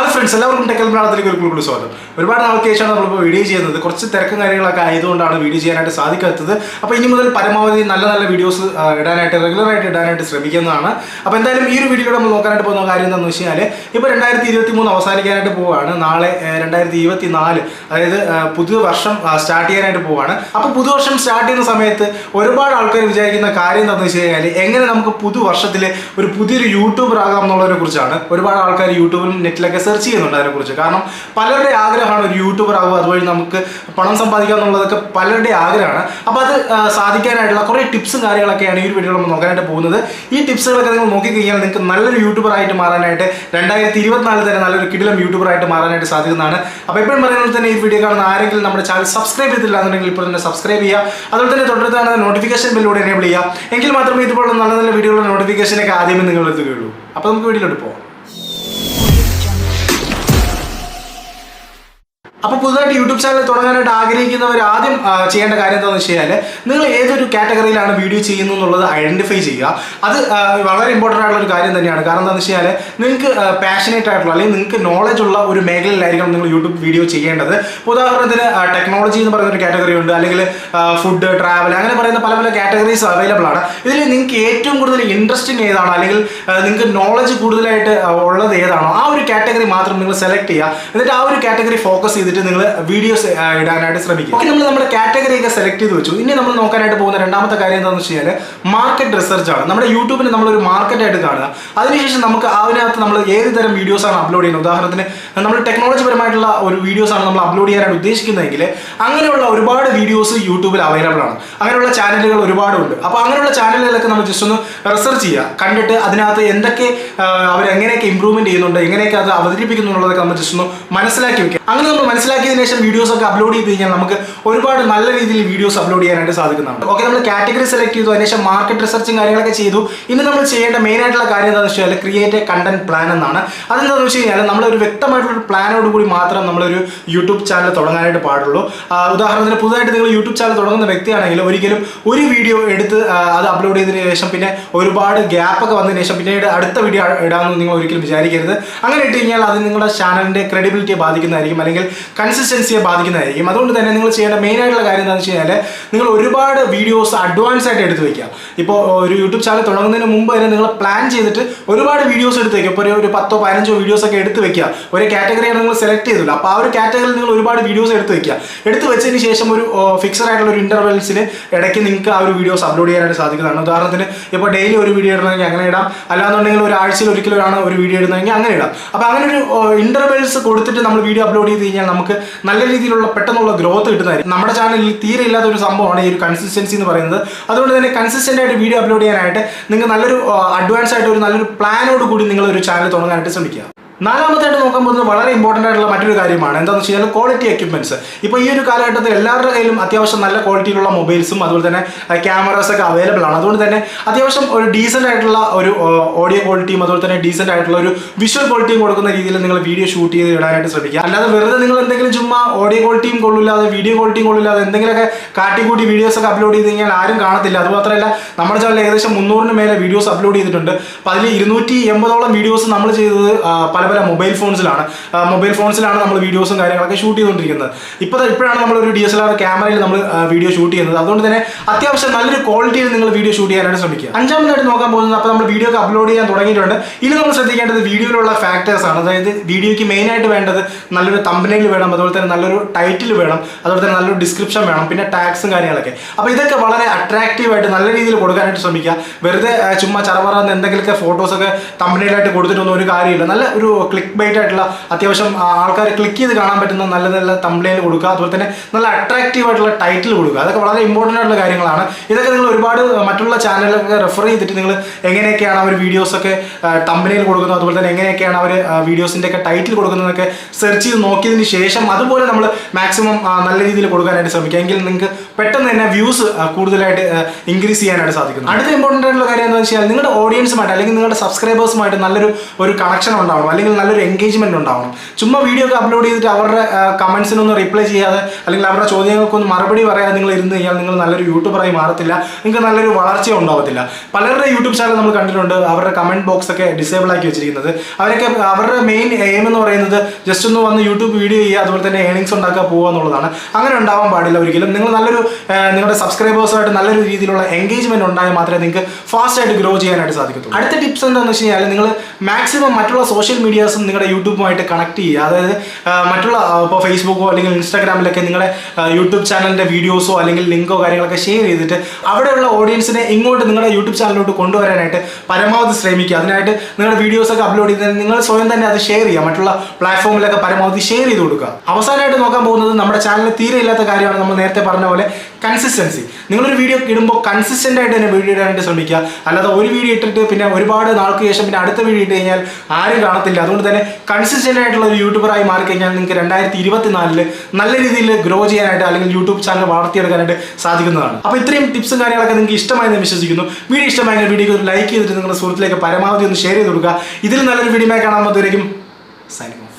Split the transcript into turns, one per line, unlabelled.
Hello friends എല്ലാവർക്കും ടെക്കൽ ബ്രാണത്തിലേക്ക് ഒരു കൂടുതൽ സ്വാഗതം. ഒരുപാട് നാൾക്ക് ശേഷമാണ് നമ്മളിപ്പോൾ വീഡിയോ ചെയ്യുന്നത്. കുറച്ച് തിരക്കും കാര്യങ്ങളൊക്കെ ആയതുകൊണ്ടാണ് വീഡിയോ ചെയ്യാനായിട്ട് സാധിക്കാത്തത്. അപ്പോൾ ഇനി മുതൽ പരമാവധി നല്ല നല്ല വീഡിയോസ് ഇടാനായിട്ട് റെഗുലറായിട്ട് ഇടാനായിട്ട് ശ്രമിക്കുന്നതാണ്. അപ്പോൾ എന്തായാലും ഈ ഒരു വീഡിയോയിൽ നമ്മൾ നോക്കാനായിട്ട് പോകുന്ന കാര്യം എന്താണെന്ന് വെച്ച് കഴിഞ്ഞാൽ ഇപ്പോൾ രണ്ടായിരത്തി ഇരുപത്തി മൂന്ന് അവസാനിക്കാനായിട്ട് പോവുകയാണ് നാളെ രണ്ടായിരത്തി ഇരുപത്തി നാല് അതായത് പുതുവർഷം സ്റ്റാർട്ട് ചെയ്യാനായിട്ട് പോവുകയാണ് അപ്പോൾ പുതുവർഷം സ്റ്റാർട്ട് ചെയ്യുന്ന സമയത്ത് ഒരുപാട് ആൾക്കാർ വിചാരിക്കുന്ന കാര്യം എന്താണെന്ന് വെച്ച് കഴിഞ്ഞാൽ എങ്ങനെ നമുക്ക് പുതുവർഷത്തിൽ ഒരു പുതിയൊരു യൂട്യൂബർ ആകാം എന്നുള്ളതിനെ കുറിച്ചാണ്. ഒരുപാട് ആൾക്കാർ യൂട്യൂബിലും നെറ്റിലൊക്കെ സെർച്ച് ചെയ്യുന്നുണ്ട് അതിനെക്കുറിച്ച്. കാരണം പലരുടെ ആഗ്രഹമാണ് ഒരു യൂട്യൂബർ ആകുക അതുവഴി നമുക്ക് പണം സമ്പാദിക്കുക എന്നുള്ളതൊക്കെ പലരുടെ ആഗ്രഹമാണ്. അപ്പോൾ അത് സാധിക്കാനായിട്ടുള്ള കുറേ ടിപ്സും കാര്യങ്ങളൊക്കെയാണ് ഈ ഒരു വീഡിയോ നമ്മൾ നോക്കാനായിട്ട് പോകുന്നത്. ഈ ടിപ്സുകളൊക്കെ നിങ്ങൾ നോക്കിക്കഴിഞ്ഞാൽ നിങ്ങൾക്ക് നല്ലൊരു യൂട്യൂബർ ആയിട്ട് മാറാനായിട്ട് രണ്ടായിരത്തി ഇരുപത്തിനാലിൽ തന്നെ നല്ലൊരു കിടിലം യൂട്യൂബർ ആയിട്ട് മാറാനായിട്ട് സാധിക്കുന്നതാണ്. അപ്പോൾ എപ്പോഴും പറയുന്നത് തന്നെ ഈ വീഡിയോ കാണുന്ന ആരെങ്കിലും നമ്മുടെ ചാനൽ സബ്സ്ക്രൈബ് ചെയ്തില്ല എന്നുണ്ടെങ്കിൽ ഇപ്പോൾ തന്നെ സബ്സ്ക്രൈബ് ചെയ്യുക. അതുപോലെ തന്നെ തുടർന്നാണ് നോട്ടിഫിക്കേഷൻ ബില്ലൂടെ എനേബിൾ ചെയ്യുക. എങ്കിൽ മാത്രമേ ഇതുപോലുള്ള നല്ല നല്ല വീഡിയോകളുടെ നോട്ടിഫിക്കേഷനൊക്കെ ആദ്യമേ നിങ്ങൾ എത്തുകയുള്ളൂ അപ്പോൾ നമുക്ക് വീഡിയോയിലോട്ട് പോകാം അപ്പോൾ പുതുതായിട്ട് യൂട്യൂബ് ചാനൽ തുടങ്ങാനായിട്ട് ആഗ്രഹിക്കുന്നവർ ആദ്യം ചെയ്യേണ്ട കാര്യം എന്താണെന്ന് വെച്ച് കഴിഞ്ഞാൽ നിങ്ങൾ ഏതൊരു കാറ്റഗറിയിലാണ് വീഡിയോ ചെയ്യുന്നു എന്നുള്ളത് ഐഡന്റിഫൈ ചെയ്യുക. അത് വളരെ ഇമ്പോർട്ടന്റ് ആയിട്ടുള്ള ഒരു കാര്യം തന്നെയാണ്. കാരണം എന്താണെന്ന് വെച്ച് കഴിഞ്ഞാൽ നിങ്ങൾക്ക് പാഷനേറ്റ് ആയിട്ടുള്ള അല്ലെങ്കിൽ നിങ്ങൾക്ക് നോളജ് ഉള്ള ഒരു മേഖലയിലായിരിക്കണം നിങ്ങൾ യൂട്യൂബ് വീഡിയോ ചെയ്യേണ്ടത്. ഉദാഹരണത്തിന് ടെക്നോളജി എന്ന് പറയുന്ന ഒരു കാറ്റഗറി ഉണ്ട്. അല്ലെങ്കിൽ ഫുഡ് ട്രാവൽ അങ്ങനെ പറയുന്ന പല പല കാറ്റഗറീസ് അവൈലബിൾ ആണ്. ഇതിൽ നിങ്ങൾക്ക് ഏറ്റവും കൂടുതൽ ഇൻട്രസ്റ്റിംഗ് ഏതാണോ? അല്ലെങ്കിൽ നിങ്ങൾക്ക് നോളജ് കൂടുതലായിട്ട് ഉള്ളത് ഏതാണോ? ആ ഒരു കാറ്റഗറി മാത്രം നിങ്ങൾ സെലക്ട് ചെയ്യുക. എന്നിട്ട് ആ ഒരു കാറ്റഗറി ഫോക്കസ് ചെയ്തിട്ട് നിങ്ങൾ വീഡിയോസ് ഇടാനായിട്ട് ശ്രമിക്കുക. ഓക്കെ നമ്മൾ നമ്മുടെ കാറ്റഗറി ഒക്കെ സെലക്ട് ചെയ്ത് വെച്ചു. ഇനി നമ്മൾ നോക്കാനായിട്ട് പോകുന്ന രണ്ടാമത്തെ കാര്യം എന്താണെന്ന് വെച്ച് കഴിഞ്ഞാൽ മാർക്കറ്റ് റിസർച്ച് ആണ്. നമ്മുടെ യൂട്യൂബിന് നമ്മളൊരു മാർക്കറ്റ് ആയിട്ട് കാണുക. അതിനുശേഷം നമുക്ക് അതിനകത്ത് നമ്മൾ ഏത് തരം വീഡിയോസ് ആണ് അപ്ലോഡ് ചെയ്യുന്നത്? ഉദാഹരണത്തിന് നമ്മൾ ടെക്നോളജി പരമായിട്ടുള്ള ഒരു വീഡിയോസ് ആണ് നമ്മൾ അപ്ലോഡ് ചെയ്യാനായിട്ട് ഉദ്ദേശിക്കുന്നതെങ്കിൽ അങ്ങനെയുള്ള ഒരുപാട് വീഡിയോസ് യൂട്യൂബിൽ അവൈലബിൾ ആണ്. അങ്ങനെയുള്ള ചാനലുകൾ ഒരുപാടുണ്ട് അപ്പോൾ അങ്ങനെയുള്ള ചാനലുകളൊക്കെ നമ്മൾ ജസ്റ്റ് ഒന്ന് റിസർച്ച് ചെയ്യുക. കണ്ടിട്ട് അതിനകത്ത് എന്തൊക്കെ അവർ എങ്ങനെയൊക്കെ ഇമ്പ്രൂവ്മെന്റ് ചെയ്യുന്നുണ്ട് എങ്ങനെയൊക്കെ അത് അവതരിപ്പിക്കുന്നുള്ളതൊക്കെ നമ്മൾ ജസ്റ്റ് ഒന്ന് മനസ്സിലാക്കി വെക്കുക. അങ്ങനെ നമ്മൾ മനസ്സിലാക്കിയതിനു ശേഷം വീഡിയോസ് ഒക്കെ അപ്ലോഡ് ചെയ്ത് കഴിഞ്ഞാൽ നമുക്ക് ഒരുപാട് നല്ല രീതിയിൽ വീഡിയോസ് അപ്ലോഡ് ചെയ്യാനായിട്ട് സാധിക്കുന്നുണ്ട്. ഓക്കെ നമ്മൾ കാറ്റഗറി സെലക്ട് ചെയ്തു അതിനുശേഷം മാർക്കറ്റ് റിസർച്ചും കാര്യങ്ങളൊക്കെ ചെയ്തു. ഇനി നമ്മൾ ചെയ്യേണ്ട മെയിൻ ആയിട്ടുള്ള കാര്യം എന്താണെന്ന് വെച്ചാൽ ക്രിയേറ്റ് എ കണ്ടന്റ് പ്ലാൻ എന്നാണ്. അതെന്താണെന്ന് വെച്ച് കഴിഞ്ഞാൽ നമ്മളൊരു വ്യക്തമായിട്ടുള്ള പ്ലാനോട് കൂടി മാത്രം നമ്മളൊരു യൂട്യൂബ് ചാനൽ തുടങ്ങാനായിട്ട് പാടുള്ളൂ. ഉദാഹരണത്തിന് പുതുതായിട്ട് നിങ്ങൾ യൂട്യൂബ് ചാനൽ തുടങ്ങുന്ന വ്യക്തിയാണെങ്കിൽ ഒരിക്കലും ഒരു വീഡിയോ എടുത്ത് അത് അപ്ലോഡ് ചെയ്തതിന് ശേഷം പിന്നെ ഒരുപാട് ഗ്യാപ്പൊക്കെ വന്നതിന് ശേഷം പിന്നീട് അടുത്ത വീഡിയോ ഇടാമെന്ന് നിങ്ങൾ ഒരിക്കലും വിചാരിക്കരുത്. അങ്ങനെ ഇട്ട് കഴിഞ്ഞാൽ അത് നിങ്ങളുടെ ചാനലിന്റെ ക്രെഡിബിലിറ്റിയെ ബാധിക്കുന്നതായിരിക്കും. അല്ലെങ്കിൽ കൺസിസ്റ്റൻസിയെ ബാധിക്കുന്നതായിരിക്കും. അതുകൊണ്ട് തന്നെ നിങ്ങൾ ചെയ്യേണ്ട മെയിൻ ആയിട്ടുള്ള കാര്യം എന്താണെന്ന് വെച്ച് കഴിഞ്ഞാൽ നിങ്ങൾ ഒരുപാട് വീഡിയോസ് അഡ്വാൻസ് ആയിട്ട് എടുത്തു വയ്ക്കുക ഇപ്പോൾ ഒരു യൂട്യൂബ് ചാനൽ തുടങ്ങുന്നതിന് മുമ്പ് തന്നെ നിങ്ങൾ പ്ലാൻ ചെയ്തിട്ട് ഒരുപാട് വീഡിയോസ് എടുത്ത് വയ്ക്കുക ഇപ്പോൾ ഒരു- പത്തോ പതിനഞ്ചോ വീഡിയോസ് ഒക്കെ എടുത്ത് വയ്ക്കുക ഒരു കാറ്റഗറിയാണ് നിങ്ങൾ സെലക്ട് ചെയ്തില്ല അപ്പോൾ ആ ഒരു കാറ്റഗറിയിൽ നിങ്ങൾ ഒരുപാട് വീഡിയോസ് എടുത്ത് വയ്ക്കുക എടുത്ത് വെച്ചതിന് ശേഷം ഒരു ഫിക്സഡ് ആയിട്ടുള്ള ഒരു ഇന്റർവെൽസിന് ഇടയ്ക്ക് നിങ്ങൾക്ക് ആ ഒരു വീഡിയോസ് അപ്ലോഡ് ചെയ്യാനായിട്ട് സാധിക്കുന്നതാണ്. ഉദാഹരണത്തിന് ഇപ്പോൾ ഡെയിലി ഒരു വീഡിയോ ഇടണമെങ്കിൽ അങ്ങനെ ഇടാം. അല്ലാന്നുണ്ടെങ്കിൽ ഒരു ആഴ്ചയിൽ ഒരിക്കലാണ് ഒരു വീഡിയോ ഇടുന്നതെങ്കിൽ അങ്ങനെ ഇടാം. അപ്പോൾ അങ്ങനെ ഒരു ഇന്റർവെൽസ് കൊടുത്തിട്ട് നമ്മൾ വീഡിയോ അപ്ലോഡ് ചെയ്ത് കഴിഞ്ഞാൽ നമുക്ക് നല്ല രീതിയിലുള്ള പെട്ടെന്നുള്ള ഗ്രോത്ത് കിട്ടുന്നതായിരിക്കും. നമ്മുടെ ചാനലിൽ തീരെ ഇല്ലാത്ത ഒരു സംഭവമാണ് ഈ ഒരു കൺസിസ്റ്റൻസി എന്ന് പറയുന്നത്. അതുകൊണ്ട് തന്നെ കൺസിസ്റ്റന്റ് ആയിട്ട് വീഡിയോ അപ്ലോഡ് ചെയ്യാനായിട്ട് നിങ്ങൾ നല്ലൊരു അഡ്വാൻസ് ആയിട്ട് ഒരു നല്ലൊരു പ്ലാനോട് കൂടി നിങ്ങൾ ഒരു ചാനൽ തുടങ്ങാനായിട്ട് ശ്രമിക്കുക. നാലാമത്തായിട്ട് നോക്കാൻ പോകുന്നത് വളരെ ഇമ്പോർട്ടന്റ് ആയിട്ടുള്ള മറ്റൊരു കാര്യമാണ്. എന്താണെന്ന് വെച്ച് കഴിഞ്ഞാൽ ക്വാളിറ്റി എക്യുപ്മെന്റ്സ് ഇപ്പോൾ ഈ ഒരു കാലഘട്ടത്തിൽ എല്ലാവരുടെ കയ്യിലും അത്യാവശ്യം നല്ല ക്വാളിറ്റിയിലുള്ള മൊബൈൽസും അതുപോലെ തന്നെ ക്യാമറാസ് ഒക്കെ അവൈലബിൾ ആണ്. അതുകൊണ്ട് തന്നെ അത്യാവശ്യം ഒരു ഡീസന്റ് ആയിട്ടുള്ള ഒരു ഓഡിയോ ക്വാളിറ്റിയും അതുപോലെ തന്നെ ഡീസന്റ് ആയിട്ടുള്ള ഒരു വിഷ്വൽ ക്വാളിറ്റിയും കൊടുക്കുന്ന രീതിയിൽ നിങ്ങൾ വീഡിയോ ഷൂട്ട് ചെയ്ത് ഇടാനായിട്ട് ശ്രമിക്കുക. അല്ലാതെ വെറുതെ നിങ്ങൾ എന്തെങ്കിലും ചുമ്മാ ഓഡിയോ ക്വാളിറ്റിയും കൊള്ളില്ലാതെ വീഡിയോ ക്വാളിറ്റിയും കൊള്ളില്ലാതെ എന്തെങ്കിലുമൊക്കെ കാട്ടിക്കൂട്ടി വീഡിയോസ് ഒക്കെ അപ്ലോഡ് ചെയ്ത് കഴിഞ്ഞാൽ ആരും കാണത്തില്ല. അതുമാത്രമല്ല നമ്മുടെ ചാനലിൽ ഏകദേശം മുന്നൂറിന് മേലെ വീഡിയോസ് അപ്ലോഡ് ചെയ്തിട്ടുണ്ട്. അപ്പോൾ അതിൽ ഇരുന്നൂറ്റി എൺപതോളം വീഡിയോസ് നമ്മൾ ചെയ്തത് പല പല മൊബൈൽ ഫോൺസിലാണ്. മൊബൈൽ ഫോൺസിലാണ് നമ്മൾ വീഡിയോസും കാര്യങ്ങളൊക്കെ ഷൂട്ട് ചെയ്തുകൊണ്ടിരിക്കുന്നത്. ഇപ്പോൾ ഇപ്പോഴാണ് നമ്മൾ ഒരു ഡി എസ് എൽ ആർ ക്യാമറയിൽ നമ്മൾ വീഡിയോ ഷൂട്ട് ചെയ്യുന്നത്. അതുകൊണ്ട് തന്നെ അത്യാവശ്യം നല്ലൊരു ക്വാളിറ്റിയിൽ നിങ്ങൾ വീഡിയോ ഷൂട്ട് ചെയ്യാനായിട്ട് ശ്രമിക്കുക. അഞ്ചാമതായിട്ട് നോക്കാൻ പോകുന്നത് അപ്പോൾ നമ്മൾ വീഡിയോ ഒക്കെ അപ്ലോഡ് ചെയ്യാൻ തുടങ്ങിയിട്ടുണ്ട്. ഇനി നമ്മൾ ശ്രദ്ധിക്കേണ്ടത് വീഡിയോയിലുള്ള ഫാക്ടേഴ്സ് ആണ്. അതായത് വീഡിയോയ്ക്ക് മെയിനായിട്ട് വേണ്ടത് നല്ലൊരു തമ്പനയിൽ വേണം അതുപോലെ തന്നെ നല്ലൊരു ടൈറ്റിൽ വേണം അതുപോലെ തന്നെ നല്ലൊരു ഡിസ്ക്രിപ്ഷൻ വേണം പിന്നെ ടാക്സും കാര്യങ്ങളൊക്കെ. അപ്പോൾ ഇതൊക്കെ വളരെ അട്രാക്റ്റീവായിട്ട് നല്ല രീതിയിൽ കൊടുക്കാനായിട്ട് ശ്രമിക്കുക. വെറുതെ ചുമ്മാ ചറവറന്ന് എന്തെങ്കിലുമൊക്കെ ഫോട്ടോസൊക്കെ തമ്പനയിലായിട്ട് കൊടുത്തിട്ടൊന്നും ഒരു കാര്യമില്ല. നല്ല ഒരു ക്ലിക്ക് ബൈറ്റ് ആയിട്ടുള്ള അത്യാവശ്യം ആൾക്കാർ ക്ലിക്ക് ചെയ്ത് കാണാൻ പറ്റുന്ന നല്ല നല്ല തമ്പനയിൽ കൊടുക്കുക അതുപോലെ തന്നെ നല്ല അട്രാക്റ്റീവ് ആയിട്ടുള്ള ടൈറ്റിൽ കൊടുക്കുക. അതൊക്കെ വളരെ ഇമ്പോർട്ടന്റ് ആയിട്ടുള്ള കാര്യങ്ങളാണ്. ഇതൊക്കെ നിങ്ങൾ ഒരുപാട് മറ്റുള്ള ചാനലൊക്കെ റെഫർ ചെയ്തിട്ട് നിങ്ങൾ എങ്ങനെയൊക്കെയാണ് അവർ വീഡിയോസൊക്കെ തമ്പനയിൽ കൊടുക്കുന്നത് അതുപോലെ തന്നെ എങ്ങനെയൊക്കെയാണ് അവർ വീഡിയോസിന്റെ ഒക്കെ ടൈറ്റിൽ കൊടുക്കുന്നതൊക്കെ സെർച്ച് ചെയ്ത് നോക്കിയതിന് ശേഷം അതുപോലെ നമ്മൾ മാക്സിമം നല്ല രീതിയിൽ കൊടുക്കാനായിട്ട് ശ്രമിക്കുക. എങ്കിൽ നിങ്ങൾക്ക് പെട്ടെന്ന് തന്നെ വ്യൂസ് കൂടുതലായിട്ട് ഇൻക്രീസ് ചെയ്യാനായിട്ട് സാധിക്കുന്നു. അടുത്ത ഇമ്പോർട്ടന്റ് ആയിട്ടുള്ള കാര്യം എന്താണെന്ന് വെച്ചാൽ നിങ്ങളുടെ ഓഡിയൻസുമായിട്ട് അല്ലെങ്കിൽ നിങ്ങളുടെ സബ്സ്ക്രൈബേഴ്സുമായിട്ട് നല്ലൊരു ഒരു കണക്ഷൻ ഉണ്ടാവണം. അല്ലെങ്കിൽ അല്ലെങ്കിൽ നല്ലൊരു എൻഗേജ്മെന്റ് ഉണ്ടാവണം. ചുമ്മാ വീഡിയോ ഒക്കെ അപ്ലോഡ് ചെയ്തിട്ട് അവരുടെ കമന്റ്സിനൊന്നും റിപ്ലൈ ചെയ്യാതെ അല്ലെങ്കിൽ അവരുടെ ചോദ്യങ്ങൾക്കൊന്നും മറുപടി പറയാതെ നിങ്ങൾ ഇരുന്ന് കഴിഞ്ഞാൽ നിങ്ങൾ നല്ലൊരു യൂട്യൂബറായി മാറത്തില്ല. നിങ്ങൾക്ക് നല്ലൊരു വളർച്ച ഉണ്ടാവത്തില്ല. പലരുടെ യൂട്യൂബ് ചാനൽ നമ്മൾ കണ്ടിട്ടുണ്ട്. അവരുടെ കമന്റ് ബോക്സ് ഒക്കെ ഡിസേബിൾ ആക്കി വെച്ചിരിക്കുന്നത്. അവരൊക്കെ അവരുടെ മെയിൻ എയിം എന്ന് പറയുന്നത് ജസ്റ്റ് ഒന്ന് വന്ന് യൂട്യൂബ് വീഡിയോ ചെയ്യുക അതുപോലെ തന്നെ ഏണിങ്സ് ഉണ്ടാക്കുക പോകുക എന്നുള്ളതാണ്. അങ്ങനെ ഉണ്ടാവാൻ പാടില്ല ഒരിക്കലും. നിങ്ങൾ നല്ലൊരു നിങ്ങളുടെ സബ്സ്ക്രൈബേഴ്സുമായിട്ട് നല്ലൊരു രീതിയിലുള്ള എൻഗേജ്മെന്റ് ഉണ്ടായാൽ മാത്രമേ നിങ്ങൾക്ക് ഫാസ്റ്റ് ആയിട്ട് ഗ്രോ ചെയ്യാനായിട്ട് സാധിക്കത്തുള്ളൂ. അടുത്ത ടിപ്സ് എന്താണെന്ന് വെച്ച് കഴിഞ്ഞാൽ നിങ്ങൾ മാക്സിമം മറ്റുള്ള സോഷ്യൽ മീഡിയാസും നിങ്ങളുടെ യൂട്യൂബുമായിട്ട് കണക്ട് ചെയ്യുക. അതായത് മറ്റുള്ള ഇപ്പോൾ ഫേസ്ബുക്കോ അല്ലെങ്കിൽ ഇൻസ്റ്റാഗ്രാമിലൊക്കെ നിങ്ങളുടെ യൂട്യൂബ് ചാനലിന്റെ വീഡിയോസോ അല്ലെങ്കിൽ ലിങ്കോ കാര്യങ്ങളൊക്കെ ഷെയർ ചെയ്തിട്ട് അവിടെയുള്ള ഓഡിയൻസിനെ ഇങ്ങോട്ട് നിങ്ങളുടെ യൂട്യൂബ് ചാനലിലോട്ട് കൊണ്ടുവരാനായിട്ട് പരമാവധി ശ്രമിക്കുക. അതിനായിട്ട് നിങ്ങളുടെ വീഡിയോസൊക്കെ അപ്ലോഡ് ചെയ്ത് നിങ്ങൾ സ്വയം തന്നെ അത് ഷെയർ ചെയ്യുക. മറ്റുള്ള പ്ലാറ്റ്ഫോമിലൊക്കെ പരമാവധി ഷെയർ ചെയ്ത് കൊടുക്കുക. അവസാനമായിട്ട് നോക്കാൻ പോകുന്നത് നമ്മുടെ ചാനലിൽ തീരെ ഇല്ലാത്ത കാര്യമാണ് നമ്മൾ നേരത്തെ പറഞ്ഞ പോലെ കൺസിസ്റ്റൻസി നിങ്ങളൊരു വീഡിയോ ഇടുമ്പോൾ കൺസിസ്റ്റന്റ് ആയിട്ട് തന്നെ വീഡിയോ ഇടാനായിട്ട് ശ്രമിക്കുക. അല്ലാതെ ഒരു വീഡിയോ ഇട്ടിട്ട് പിന്നെ ഒരുപാട് നാൾക്ക് ശേഷം പിന്നെ അടുത്ത വീഡിയോ ഇട്ട് കഴിഞ്ഞാൽ ആരും കാണത്തില്ല. അതുകൊണ്ട് തന്നെ കൺസിസ്റ്റന്റ് ആയിട്ടുള്ള ഒരു യൂട്യൂബറായി മാറിക്കഴിഞ്ഞാൽ നിങ്ങൾക്ക് രണ്ടായിരത്തി ഇരുപത്തി നാലിൽ നല്ല രീതിയിൽ ഗ്രോ ചെയ്യാനായിട്ട് അല്ലെങ്കിൽ യൂട്യൂബ് ചാനൽ വളർത്തിയെടുക്കാനായിട്ട് സാധിക്കുന്നതാണ്. അപ്പോൾ ഇത്രയും ടിപ്സും കാര്യങ്ങളൊക്കെ നിങ്ങൾക്ക് ഇഷ്ടമായി എന്ന് വിശ്വസിക്കുന്നു. വീഡിയോ ഇഷ്ടമായെങ്കിൽ വീഡിയോ ഒരു ലൈക്ക് ചെയ്തിട്ട് നിങ്ങളുടെ സുഹൃത്തിലേക്ക് പരമാവധി ഒന്ന് ഷെയർ ചെയ്ത് കൊടുക്കുക. ഇതിൽ നല്ലൊരു വീഡിയോ കാണാൻ മതിയായിരിക്കും സൈനിങ്